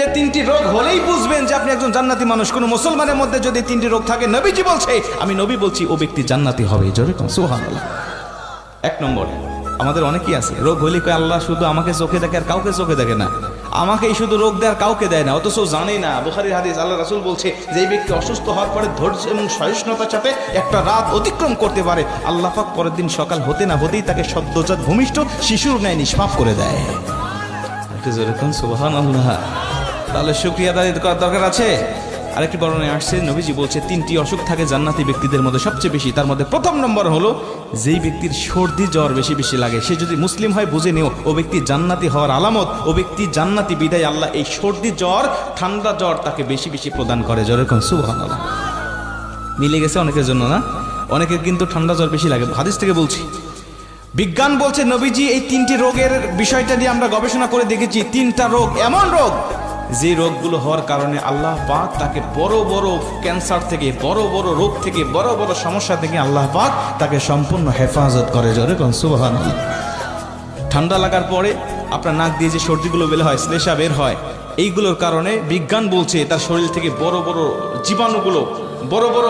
যে তিনটি রোগ হলেই বুঝবেন যে আপনি একজন জান্নাতি মানুষ। কোন মুসলমানের মধ্যে যদি তিনটি রোগ থাকে, নবীজি বলছে, আমি নবী বলছি, ও ব্যক্তি জান্নাতি হবে। জোরে সুবহানাল্লাহ। এক নম্বর, আমাদের অনেকেই আছে, রোগ হলে কয়, আল্লাহ শুধু আমাকে চোখে দেখে আর কাউকে চোখে দেখে না। আমাকেই শুধু রোগ দেয় আর কাউকে দেয় না, অথচ জানে না। বুখারির হাদিস আল্লাহ রাসূল বলছে যে ব্যক্তি অসুস্থ হওয়ার পরে ধৈর্য এবং সহিষ্ণুতার সাথে একটা রাত অতিক্রম করতে পারে, আল্লাহ পাক পরের দিন সকাল হতে না হতেই তাকে সদ্যজাত ভূমিষ্ঠ শিশুর ন্যায় নিষ্পাপ করে দেয়। জোরে সুবহানাল্লাহ। তাহলে শুক্রিয়া আদায় করার দরকার আছে? আরেকটি বর্ণনায় আসছে, নবীজি বলছে, তিনটি অসুখ থাকে জান্নাতি ব্যক্তিদের মধ্যে সবচেয়ে বেশি। তার মধ্যে প্রথম নম্বর হলো, যেই ব্যক্তির সর্দি জ্বর বেশি বেশি লাগে, সে যদি মুসলিম হয়, বুঝে নিও, ও ব্যক্তি জান্নাতি হওয়ার আলামত, ও ব্যক্তি জান্নাতি বিদায়, আল্লাহ এই সর্দি জ্বর, ঠান্ডা জ্বর তাকে বেশি বেশি প্রদান করে। জ্বরের কোন সুবহানাল্লাহ। মিলে গেছে অনেকের জন্য, না? অনেকের কিন্তু ঠান্ডা জ্বর বেশি লাগে। হাদিস থেকে বলছি, বিজ্ঞান বলছে, নবীজি এই তিনটি রোগের বিষয়টা নিয়ে আমরা গবেষণা করে দেখেছি। তিনটা রোগ, এমন রোগ যে রোগগুলো হওয়ার কারণে আল্লাহ পাক তাকে বড় বড় ক্যান্সার থেকে, বড় বড় রোগ থেকে, বড় বড় সমস্যা থেকে আল্লাহ পাক তাকে সম্পূর্ণ হেফাজত করে। জোরে কোন ঠান্ডা লাগার পরে আপনার নাক দিয়ে যে সর্দিগুলো বের হয়, শ্লেষা বের হয়, এইগুলোর কারণে বিজ্ঞান বলছে তার শরীর থেকে বড় বড় জীবাণুগুলো, বড় বড়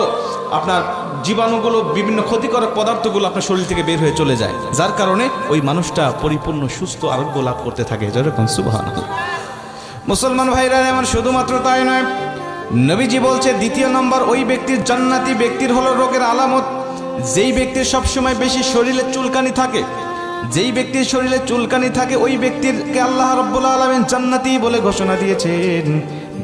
আপনার জীবাণুগুলো, বিভিন্ন ক্ষতিকারক পদার্থগুলো আপনার শরীর থেকে বের হয়ে চলে যায়। যার কারণে ওই মানুষটা পরিপূর্ণ সুস্থ আরোগ্য লাভ করতে থাকে। যেরকম সুবাহ মুসলমান ভাইরা, এমন শুধুমাত্র তাই নয়। নবীজি বলছে, দ্বিতীয় নম্বর, ওই ব্যক্তির জান্নাতি ব্যক্তির হলো রোগের আলামত। যেই ব্যক্তির সবসময় বেশি শরীরে চুলকানি থাকে, যেই ব্যক্তির শরীরে চুলকানি থাকে, ওই ব্যক্তিরকে আল্লাহ রব্বুল আলমেন জান্নাতি বলে ঘোষণা দিয়েছেন।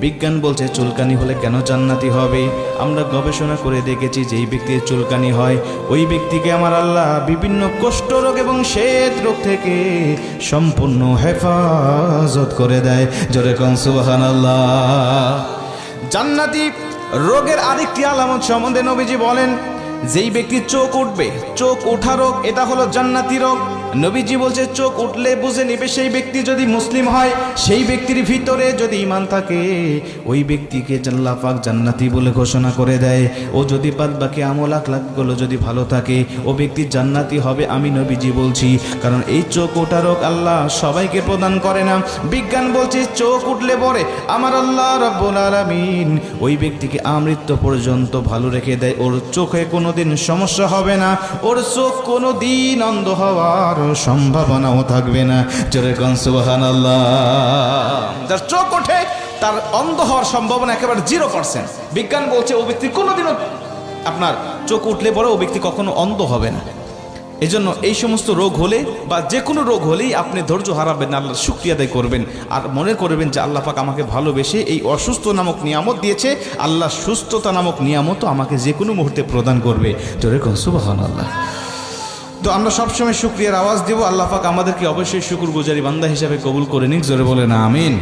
বিজ্ঞান বলছে, চুলকানি হলে কেন জান্নাতি হবে? আমরা গবেষণা করে দেখেছি যেই ব্যক্তির চুলকানি হয়, ওই ব্যক্তিকে আমার আল্লাহ বিভিন্ন কুষ্ঠ রোগ এবং শ্বেত রোগ থেকে সম্পূর্ণ হেফাজত করে দেয়। জোরে কন সুবাহান আল্লাহ জান্নাতি রোগের আরেকটি আলামত সম্বন্ধে নবীজি বলেন, যেই ব্যক্তির চোখ উঠবে, চোখ ওঠা রোগ, এটা হলো জান্নাতি রোগ। নবীজি বলছে, চোখ উঠলে বুঝে নেবে সেই ব্যক্তি যদি মুসলিম হয়, সেই ব্যক্তির ভিতরে যদি ইমান থাকে, ওই ব্যক্তিকে জাল্লা পাক জান্নাতি বলে ঘোষণা করে দেয়। ও যদি বাদ বাকি আমল আখলাকগুলো যদি ভালো থাকে, ও ব্যক্তি জান্নাতি হবে আমি নবীজি বলছি। কারণ এই চোখ ওঠা রোগ আল্লাহ সবাইকে প্রদান করে না। বিজ্ঞান বলছে, চোখ উঠলে পরে আমার আল্লাহ রব্বুল আলামিন ওই ব্যক্তিকে আমৃত্য পর্যন্ত ভালো রেখে দেয়। ওর চোখে কোনোদিন সমস্যা হবে না। ওর চোখ কোনো দিন অন্ধ হওয়ার সম্ভাবনাও থাকবে না। জোরে কন যার চোখ ওঠে, তার অন্ধ হওয়ার সম্ভাবনা একেবারে জিরো পার্সেন্ট বিজ্ঞান বলছে, ও ব্যক্তি কোনোদিনও আপনার চোখ উঠলে পরে ও ব্যক্তি কখনো অন্ধ হবে না। এজন্য এই সমস্ত রোগ হলে বা যে কোনো রোগ হলেই আপনি ধৈর্য হারাবেন, আল্লাহর শুক্রিয়া আদায় করবেন। আর মনে করবেন যে আল্লাহ পাক আমাকে ভালোবেসে এই অসুস্থ নামক নিয়ামত দিয়েছে। আল্লাহ সুস্থতা নামক নিয়ামতও আমাকে যে কোনো মুহূর্তে প্রদান করবে। জোরে কোন সুবাহান আল্লাহ তো আমরা সবসময় শুক্রিয়ার আওয়াজ দেবো। আল্লাহ পাক আমাদেরকে অবশ্যই শুকুর গুজারি বান্দা হিসাবে কবুল করে নিক। জোরে বলে না আমিন।